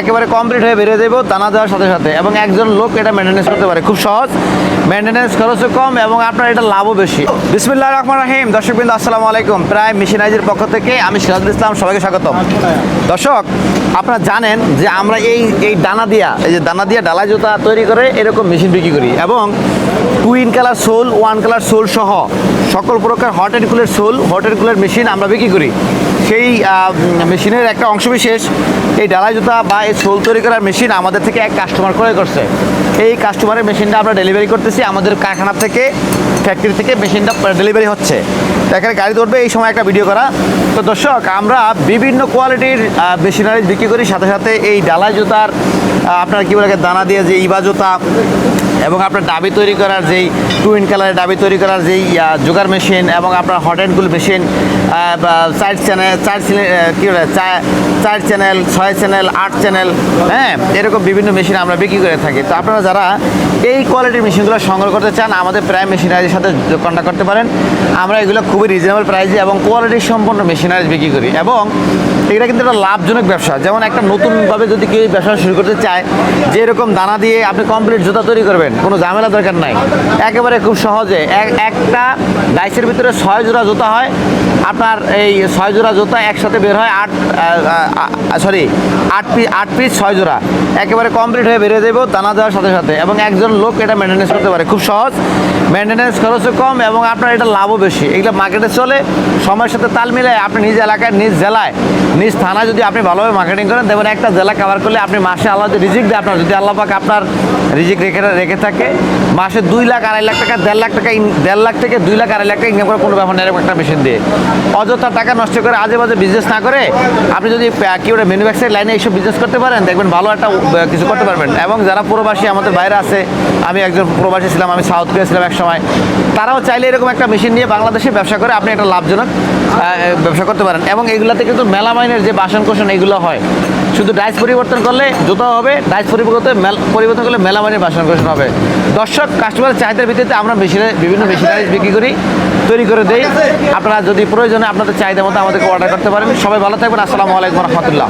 একেবারে কমপ্লিট হয়ে বেরিয়ে দেবো দানা দেওয়ার সাথে সাথে। এবং একজন লোক এটা মেনটেন্যান্স করতে পারে। খুব সহজ। মেনটেন্যান্স খরচও কম এবং আপনার এটা লাভও বেশি। বিসমিল্লাহ রহমান রাহিম। দর্শকবৃন্দ, আসসালামু আলাইকুম। প্রায় মেশিনাইজের পক্ষ থেকে আমি সিরাজুল ইসলাম, সবাইকে স্বাগতম। দর্শক, আপনারা জানেন যে আমরা এই এই দানা দিয়া, এই যে দানা দিয়া ডালা জুতা তৈরি করে এরকম মেশিন বিক্রি করি। এবং twin colour sole one colour sole সহ সকল প্রকার হট অ্যান্ড কুলের সোল হট অ্যান্ড কুলের মেশিন আমরা বিক্রি করি। সেই মেশিনের একটা অংশবিশেষ এই ডালাই জুতা বা এই সোল তৈরি করার মেশিন আমাদের থেকে এক কাস্টমার ক্রয় করছে। এই কাস্টমারের মেশিনটা আমরা ডেলিভারি করতেছি আমাদের কারখানা থেকে। ফ্যাক্টরি থেকে মেশিনটা ডেলিভারি হচ্ছে। এখানে গাড়ি ধরবে, এই সময় একটা ভিডিও করা। তো দর্শক, আমরা বিভিন্ন কোয়ালিটির মেশিনারি বিক্রি করি, সাথে সাথে এই ডালা জুতার আপনার কী বলে দানা দিয়ে যে ইবা জুতা, এবং আপনার ডাবি তৈরি করার যেই টুইন কালারের ডাবি তৈরি করার যেই জোগার মেশিন এবং আপনার হট অ্যান্ড কুল মেশিন চার চ্যানেল চার কী বলে চার চ্যানেল ছয় চ্যানেল আট চ্যানেল হ্যাঁ এরকম বিভিন্ন মেশিন আমরা বিক্রি করে থাকি। তো আপনারা যারা এই কোয়ালিটির মেশিনগুলো সংগ্রহ করতে চান, আমাদের প্রায় মেশিনারির সাথে কন্ট্যাক্ট করতে পারেন। আমরা এগুলো খুবই রিজনেবল প্রাইসে এবং কোয়ালিটি সম্পন্ন মেশিনারি বিক্রি করি। এবং এটা কিন্তু একটা লাভজনক ব্যবসা। যেমন একটা নতুনভাবে যদি কেউ ব্যবসা শুরু করতে চায় যে এরকম দানা দিয়ে আপনি কমপ্লিট জুতা তৈরি করবেন, কোনো ঝামেলা দরকার নাই। একেবারে খুব সহজে এক- একটা ডাইসের ভিতরে ছয় জোড়া জুতা হয়, আপনার এই ছয় জোড়া জুতা একসাথে বের হয় আট সরি আট পিস আট পিস ছয় জোড়া। একেবারে কমপ্লিট হয়ে বেরিয়ে দেবো দানা দেওয়ার সাথে সাথে। এবং একজন লোক এটা মেনটেন্যান্স করতে পারে। খুব সহজ। মেনটেন্যান্স খরচও কম এবং আপনার এটা লাভও বেশি। এগুলো মার্কেটে চলে, সময়ের সাথে তাল মিলায় আপনি নিজ এলাকায়, নিজ জেলায়, নিজ থানায় যদি আপনি ভালোভাবে মার্কেটিং করেন, দেখবেন একটা জেলা কভার করলে আপনি মাসে আল্লাহ যদি রিজিক দেয়, আপনার যদি আল্লাহ পাক আপনার রিজিক রেখে রেখে থাকে, মাসে দুই লাখ, আড়াই লাখ টাকা, দেড় লাখ টাকা দেড় লাখ থেকে দুই লাখ, আড়াই লাখ টাকা ইনকাম করার কোনো ব্যাপার নেই একটা মেশিন দিয়ে। অযথা টাকা নষ্ট করে আজে বাজে বিজনেস না করে, আপনি যদি কি ওটা ম্যানুফ্যাকচার লাইনে এইসব বিজনেস করতে পারেন, দেখবেন ভালো একটা কিছু করতে পারবেন। এবং যারা প্রবাসী আমাদের বাইরে আছে, আমি একজন প্রবাসী ছিলাম, আমি সাউথ কোরিয়া ছিলাম এক সময়। তারাও চাইলে এরকম একটা মেশিন নিয়ে বাংলাদেশে ব্যবসা করে আপনি একটা লাভজনক ব্যবসা করতে পারেন। এবং এগুলাতে কিন্তু মেলামাইনের যে বাসন কোষণ এগুলো হয়, শুধু ডাইস পরিবর্তন করলে জুতো হবে, ডাইস পরিবর্তন পরিবর্তন করলে মেলামাইনের বাসন কোষণ হবে। দর্শক কাস্টমারের চাহিদার ভিত্তিতে আমরা মেশিনে বিভিন্ন মেশিনারিজ বিক্রি করি, তৈরি করে দেই। আপনারা যদি প্রয়োজনে আপনাদের চাহিদা মতো আমাদেরকে অর্ডার করতে পারেন। সবাই ভালো থাকবেন। আসসালামু আলাইকুম রহমতুল্লাহ।